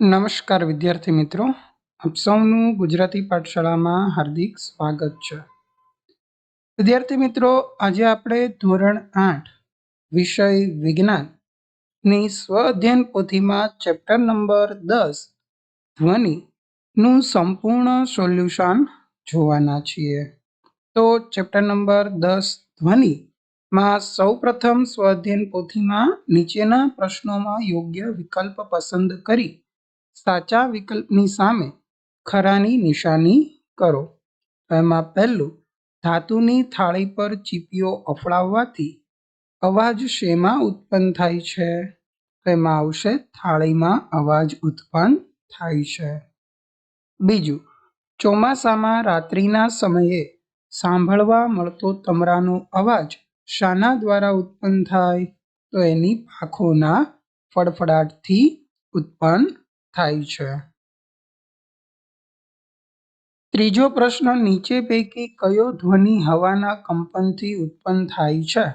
નમસ્કાર વિદ્યાર્થી મિત્રો. આપ સૌનું ગુજરાતી પાઠશાળામાં હાર્દિક સ્વાગત છે. વિદ્યાર્થી મિત્રો, આજે આપણે ધોરણ આઠ, વિષય વિજ્ઞાનની સ્વ અધ્યયન પોથીમાં ચેપ્ટર નંબર દસ, ધ્વનિનું સંપૂર્ણ સોલ્યુશન જોવાના છીએ. તો ચેપ્ટર નંબર દસ, ધ્વનિમાં સૌ સૌપ્રથમ સ્વ અધ્યયન પોથીમાં નીચેના પ્રશ્નોમાં યોગ્ય વિકલ્પ પસંદ કરી સાચા વિકલ્પની સામે ખરાની નિશાની કરો. એમાં પહેલું, ધાતુની થાળી પર ચીપીઓ અફડાવવાથી અવાજ શેમાં ઉત્પન્ન થાય છે? એમાં આવશે, થાળીમાં અવાજ ઉત્પન્ન થાય છે. બીજું, ચોમાસામાં રાત્રિના સમયે સાંભળવા મળતો તમરાનો અવાજ શાના દ્વારા ઉત્પન્ન થાય? તો એની પાંખોના ફડફડાટથી ઉત્પન્ન થાય છે. ત્રીજો પ્રશ્ન નીચે પૈકી કયો ધ્વનિ હવાના કંપનથી ઉત્પન્ન થાય છે?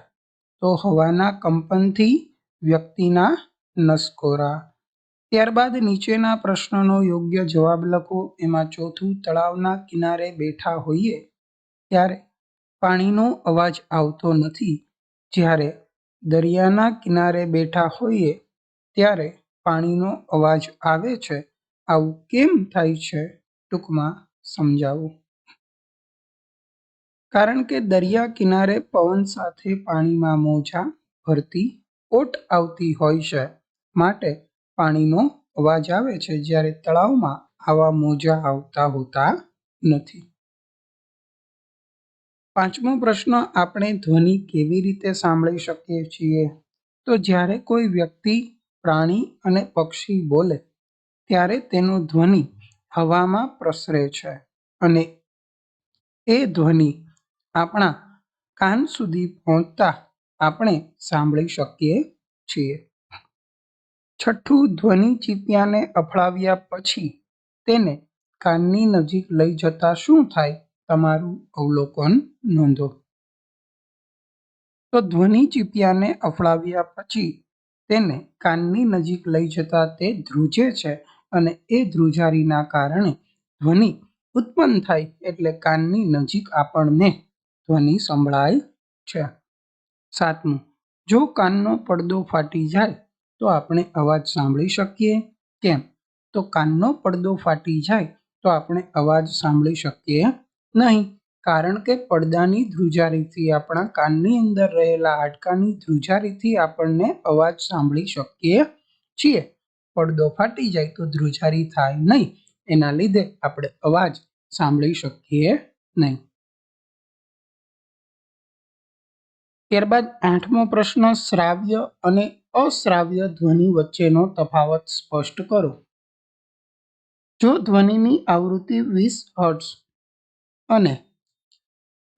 તો હવાના કંપનથી વ્યક્તિના નસકોરા. ત્યારબાદ નીચેના પ્રશ્નનો યોગ્ય જવાબ લખો. એમાં ચોથું, તળાવના કિનારે બેઠા હોઈએ ત્યારે પાણીનો અવાજ આવતો નથી. જ્યારે દરિયાના કિનારે બેઠા હોઈએ ત્યારે પાણીનો અવાજ આવે છે, આવું કેમ થાય છે, ટૂંકમાં સમજાવો. કારણ કે દરિયા કિનારે પવન સાથે પાણીમાં મોજા ભરતી, ઓટ આવતી હોય છે, માટે પાણીનો અવાજ આવે છે જ્યારે તળાવમાં આવા મોજા આવતા હોતા નથી. પાંચમો પ્રશ્ન આપણે ધ્વનિ કેવી રીતે સાંભળી શકીએ છીએ? તો જ્યારે કોઈ વ્યક્તિ પ્રાણી અને પક્ષી બોલે, ત્યારે તેનો ધ્વનિ હવામાં પ્રસરે છે અને એ ધ્વનિ આપણા કાન સુધી પહોંચતા આપણે સાંભળી શકીએ છીએ. છઠ્ઠું ધ્વનિ ચીપિયાને અફળાવ્યા પછી તેને કાનની નજીક લઈ જતા શું થાય તમારું અવલોકન નોંધો. તો ધ્વનિ ચીપિયાને અફળાવ્યા પછી તેને કાનની નજીક લઈ જતા તે ધ્રુજે છે અને એ ધ્રુજારીના કારણે ધ્વનિ ઉત્પન્ન થાય એટલે કાનની નજીક આપણને ધ્વનિ સંભળાય છે. સાતમું, જો કાનનો પડદો ફાટી જાય તો આપણે અવાજ સાંભળી શકીએ કેમ? તો કાનનો પડદો ફાટી જાય તો આપણે અવાજ સાંભળી શકીએ નહીં. કારણ કે પડદાની ધ્રુજારીથી આપણા કાનની અંદર રહેલા હાડકાની ધ્રુજારીથી આપણને અવાજ સાંભળી શકીએ છીએ. પડદો ફાટી જાય તો ધ્રુજારી થાય નહીં. એના લીધે આપણે અવાજ સાંભળી શકીએ નહીં. ત્યારબાદ આઠમો પ્રશ્ન, શ્રાવ્ય અને અશ્રાવ્ય ધ્વનિ વચ્ચેનો તફાવત સ્પષ્ટ કરો. જો ધ્વનિની આવૃત્તિ વીસ હર્ટ્સ અને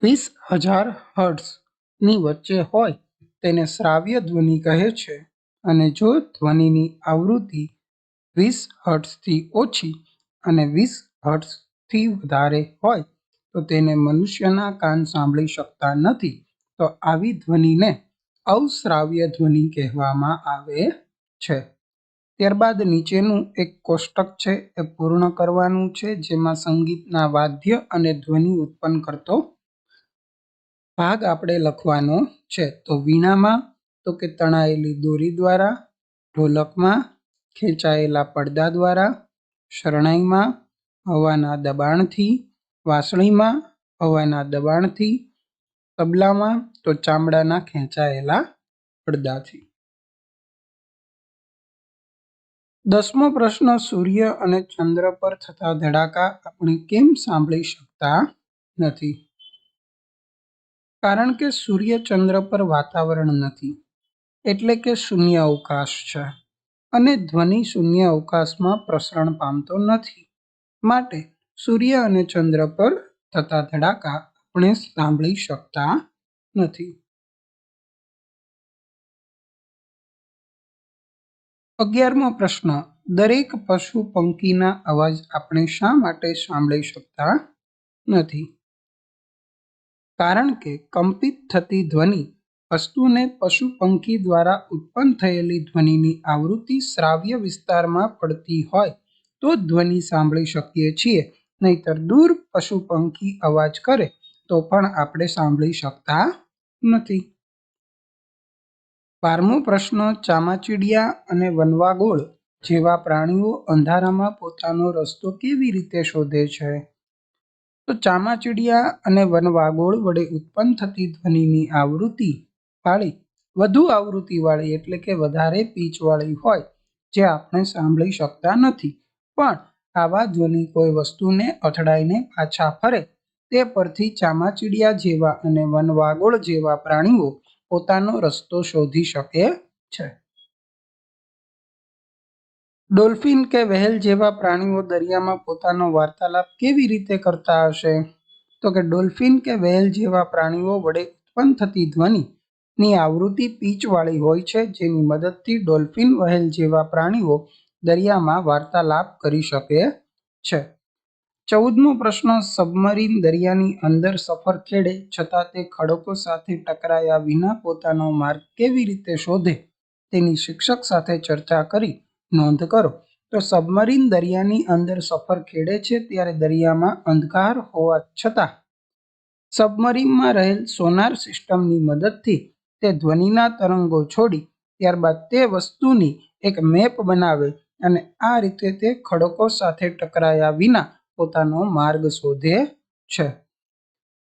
વીસ હજાર હર્ટ્સની વચ્ચે હોય તેને શ્રાવ્ય ધ્વનિ કહે છે. અને જો ધ્વનિની આવૃત્તિ વીસ હર્ટ્સથી ઓછી અને વીસ હર્ટ્સથી વધારે હોય તો તેને મનુષ્યના કાન સાંભળી શકતા નથી, તો આવી ધ્વનિને અવશ્રાવ્ય ધ્વનિ કહેવામાં આવે છે. ત્યારબાદ નીચેનું એક કોષ્ટક છે એ પૂર્ણ કરવાનું છે, જેમાં સંગીતના વાદ્ય અને ધ્વનિ ઉત્પન્ન કરતો ભાગ આપણે લખવાનો છે. તો વીણામાં, તો કે તણાયેલી દોરી દ્વારા, ઢોલકમાં, ખેંચાયેલા પડદા દ્વારા, શરણાઈમાં, હવાના દબાણથી, વાસણીમાં, હવાના દબાણથી, તબલામાં, તો ચામડાના ખેંચાયેલા પડદાથી. દસમો પ્રશ્ન, સૂર્ય અને ચંદ્ર પર થતા ધડાકા આપણે કેમ સાંભળી શકતા નથી? કારણ કે સૂર્ય ચંદ્ર પર વાતાવરણ નથી, એટલે કે શૂન્ય અવકાશ છે અને ધ્વનિ શૂન્ય અવકાશમાં પ્રસરણ પામતો નથી. માટે સૂર્ય અને ચંદ્ર પર થતા ધડાકા આપણે સાંભળી શકતા નથી. અગિયારમો પ્રશ્ન, દરેક પશુ પંખીના અવાજ આપણે શા માટે સાંભળી શકતા નથી? કારણ કે કંપિત થતી ધ્વનિ વસ્તુને પશુ પંખી દ્વારા ઉત્પન્ન થયેલી ધ્વનિની આવૃત્તિ શ્રાવ્ય વિસ્તારમાં પડતી હોય તો ધ્વનિ સાંભળી શકીએ છીએ. નહીતર દૂર પશુ પંખી અવાજ કરે તો પણ આપણે સાંભળી શકતા નથી. બારમો પ્રશ્ન, ચામાચીડિયા અને વનવાગોળ જેવા પ્રાણીઓ અંધારામાં પોતાનો રસ્તો કેવી રીતે શોધે છે? તો ચામાચીડિયા અને વનવાગોળ વડે ઉત્પન્ન થતી ધ્વનિની આવૃત્તિ વાળી, વધુ આવૃત્તિવાળી એટલે કે વધારે પીચવાળી હોય, જે આપણે સાંભળી શકતા નથી. પણ આવા ધ્વનિ કોઈ વસ્તુને અથડાઈને પાછા ફરે, તે પરથી ચામાચીડિયા જેવા અને વનવાગોળ જેવા પ્રાણીઓ પોતાનો રસ્તો શોધી શકે છે. ડોલ્ફિન કે વ્હેલ જેવા પ્રાણીઓ દરિયામાં પોતાનો વાર્તાલાપ કેવી રીતે કરતા હશે? તો કે ડોલ્ફિન કે વ્હેલ જેવા પ્રાણીઓ વડે ઉત્પન્ન થતી ધ્વનિની આવૃત્તિ પીચવાળી હોય છે, જેની મદદથી ડોલ્ફિન વ્હેલ જેવા પ્રાણીઓ દરિયામાં વાર્તાલાપ કરી શકે છે. ચૌદમો પ્રશ્ન, સબમરીન દરિયાની અંદર સફર ખેડે છતાં તે ખડકો સાથે ટકરાયા વિના પોતાનો માર્ગ કેવી રીતે શોધે? તેની શિક્ષક સાથે ચર્ચા કરી નોંધ કરો. તો સબમરીન દરિયાની અંદર સફર ખેડે છે ત્યારે દરિયામાં અંધકાર હોવા છતાં સબમરીનમાં રહેલ સોનાર સિસ્ટમની મદદથી તે ધ્વનિના તરંગો છોડી ત્યારબાદ તે વસ્તુની એક મેપ બનાવે અને આ રીતે તે ખડકો સાથે ટકરાયા વિના પોતાનો માર્ગ શોધે છે.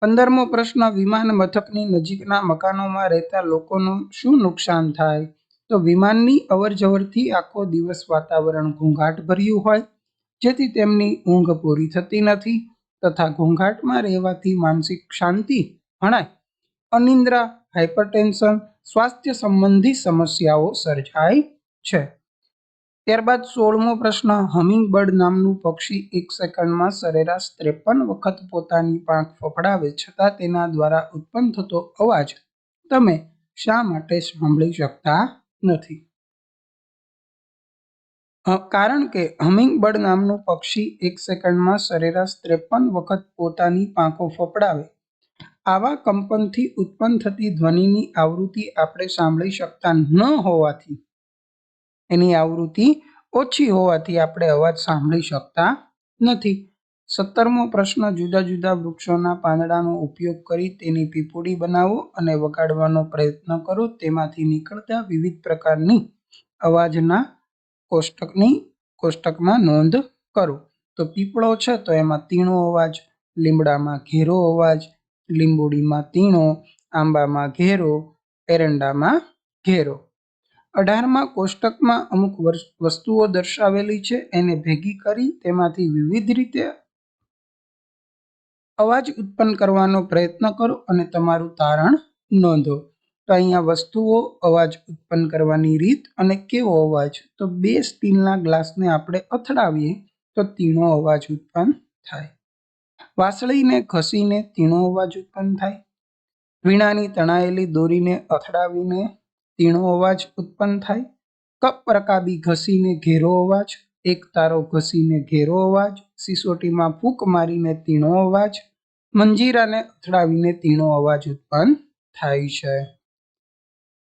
પંદરમો પ્રશ્ન, વિમાન મથકની નજીકના મકાનોમાં રહેતા લોકોનું શું નુકસાન થાય? તો વિમાનની અવરજવરથી આખો દિવસ વાતાવરણ ઘોંઘાટભર્યું હોય, જેથી તેમની ઊંઘ પૂરી થતી નથી તથા ઘોંઘાટમાં રહેવાથી માનસિક શાંતિ હણાય અનિદ્રા હાઇપરટેન્શન સ્વાસ્થ્ય સંબંધી સમસ્યાઓ સર્જાય છે. ત્યારબાદ સોળમો પ્રશ્ન, હમિંગબર્ડ નામનું પક્ષી એક સેકન્ડમાં સરેરાશ ત્રેપન વખત પોતાની પાંખ ફફડાવે છતાં તેના દ્વારા ઉત્પન્ન થતો અવાજ. તમે શા માટે સાંભળી શકતા નથી. કારણ કે હમિંગબર્ડ નામનું પક્ષી એક સેકન્ડમાં સરેરાશ ત્રેપન વખત પોતાની પાંખો ફફડાવે. આવા કંપનથી ઉત્પન્ન થતી ધ્વનિની આવૃત્તિ આપણે સાંભળી શકતા ન હોવાથી. એની આવૃત્તિ ઓછી હોવાથી આપણે અવાજ સાંભળી શકતા નથી. સત્તરમો પ્રશ્ન, જુદા જુદા વૃક્ષોના પાંદડાનો ઉપયોગ કરી તેની પીપુડી બનાવો અને વગાડવાનો પ્રયત્ન કરો. તેમાંથી નીકળતા વિવિધ પ્રકારની અવાજના કોષ્ટકની કોષ્ટકમાં નોંધ કરો. તો પીપળો છે તો એમાં તીણો અવાજ, લીમડામાં ઘેરો અવાજ, લીંબુડીમાં તીણો, આંબામાં ઘેરો, એરંડામાં ઘેરો. અઢારમાં કોષ્ટકમાં અમુક વસ્તુઓ દર્શાવેલી છે. એને ભેગી કરી તેમાંથી વિવિધ રીતે અવાજ ઉત્પન્ન કરવાનો પ્રયત્ન કરો અને તમારું તારણ નોંધો. તો અહીંયા વસ્તુઓ અવાજ ઉત્પન્ન કરવાની રીત અને કેવો અવાજ? તો બે સ્ટીલના ગ્લાસને આપણે અથડાવીએ તો તીણો અવાજ ઉત્પન્ન થાય. વાસળીને ઘસીને તીણો અવાજ ઉત્પન્ન થાય. વીણાની તણાયેલી દોરીને અથડાવીને તીણો અવાજ ઉત્પન્ન થાય. કપ રકાબી ઘસીને ઘેરો અવાજ, એક તારો ઘસીને ઘેરો અવાજ, સિસોટીમાં ફૂંક મારીને તીણો અવાજ મંજીરાને અથડાવીને તીણો અવાજ ઉત્પન્ન થાય છે.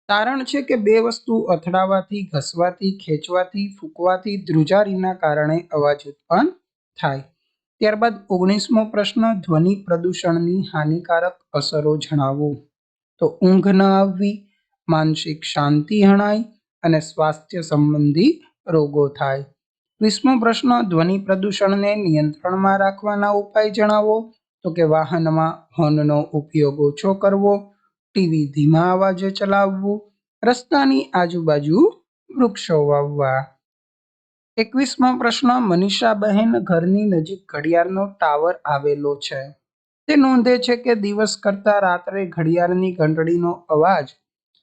તારણ છે કે બે વસ્તુ અથડાવાથી, ઘસવાથી, ખેંચવાથી, ફૂંકવાથી, ધ્રુજારીના કારણે અવાજ ઉત્પન્ન થાય. ત્યારબાદ ઓગણીસમો પ્રશ્ન, ધ્વનિ પ્રદૂષણની હાનિકારક અસરો જણાવો. તો ઊંઘ ન આવવી, માનસિક શાંતિ હણાય અને સ્વાસ્થ્ય સંબંધી રોગો થાય. વીસમો પ્રશ્ન, ધ્વનિ પ્રદૂષણને નિયંત્રણમાં રાખવાના ઉપાય જણાવો. તો કે વાહનમાં હોર્નનો ઉપયોગ ઓછો કરવો, ટીવી ધીમા અવાજે ચલાવવું, રસ્તાની આજુબાજુ વૃક્ષો વાવવા. એકવીસમો પ્રશ્ન, મનીષાબહેન ઘરની નજીક ઘડિયાળનો ટાવર આવેલો છે. તે નોંધે છે કે દિવસ કરતાં રાત્રે ઘડિયાળની ઘંટડીનો અવાજ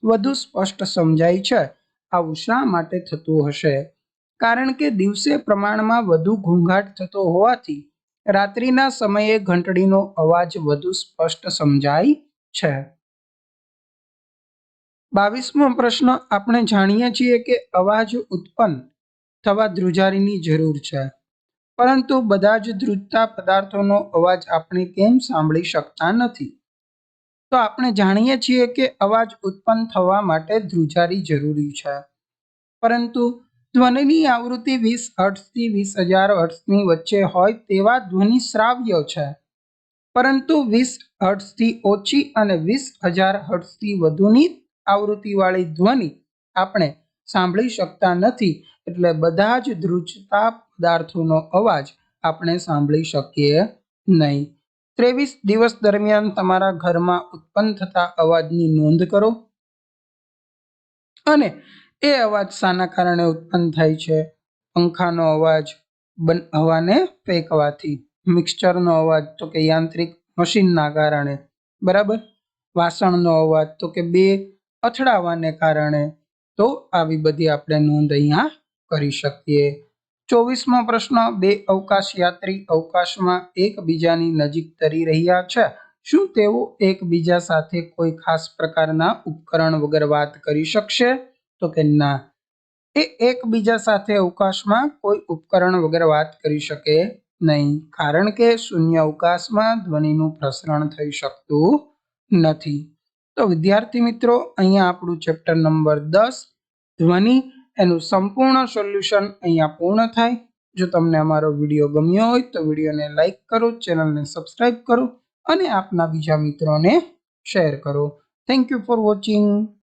વધુ સ્પષ્ટ સમજાય છે. આવું શા માટે થતું હશે? કારણ કે દિવસે પ્રમાણમાં વધુ ઘોંઘાટ થતો હોવાથી રાત્રિના સમયે ઘંટડીનો અવાજ વધુ સ્પષ્ટ સમજાય છે. બાવીસમો પ્રશ્ન, આપણે જાણીએ છીએ કે અવાજ ઉત્પન્ન થવા ધ્રુજારીની જરૂર છે, પરંતુ બધા જ ધ્રુજતા પદાર્થોનો અવાજ આપણે કેમ સાંભળી શકતા નથી? તો આપણે જાણીએ છીએ કે અવાજ ઉત્પન્ન થવા માટે ધ્રુજારી જરૂરી છે, પરંતુ ધ્વનિની આવૃત્તિ વીસ હર્ટ્ઝથી વીસ હજાર હર્ટ્ઝની વચ્ચે હોય તેવા ધ્વનિ શ્રાવ્ય છે. પરંતુ વીસ હર્ટ્ઝથી ઓછી અને વીસ હજાર હર્ટ્ઝથી વધુની આવૃત્તિવાળી ધ્વનિ આપણે સાંભળી શકતા નથી એટલે બધા જ ધ્રુજતા પદાર્થોનો અવાજ આપણે સાંભળી શકીએ નહીં. ત્રેવીસ દિવસ દરમિયાન તમારા ઘરમાં ઉત્પન્ન થતા અવાજની નોંધ કરો. અને એ અવાજ શાના કારણે ઉત્પન્ન થાય છે. પંખાનો અવાજ બન, હવાને ફેંકવાથી. મિક્સચરનો અવાજ તો કે યાંત્રિક મશીનના કારણે. બરાબર? વાસણનો અવાજ તો કે બે અથડાવાને કારણે. તો આવી બધી આપણે નોંધ અહીંયા કરી શકીએ. ચોવીસમો પ્રશ્ન, બે અવકાશ યાત્રી અવકાશમાં એકબીજાની નજીક તરી રહ્યા છે. શું તેઓ એકબીજા સાથે કોઈ ખાસ પ્રકારના ઉપકરણ વગર વાત કરી શકશે? તો કે ના. એ એકબીજા સાથે અવકાશમાં કોઈ ઉપકરણ વગર વાત કરી શકે નહીં. કારણ કે શૂન્ય અવકાશમાં ધ્વનિનું પ્રસરણ થઈ શકતું નથી. તો વિદ્યાર્થી મિત્રો, અહીંયા આપણું ચેપ્ટર નંબર દસ, ધ્વનિ એનું સંપૂર્ણ સોલ્યુશન અહીંયા પૂર્ણ થાય. જો તમને અમારો વીડિયો ગમ્યો હોય તો વિડીયોને લાઇક કરો, ચેનલને સબસ્ક્રાઈબ કરો અને આપના બીજા મિત્રોને શેર કરો. Thank you for watching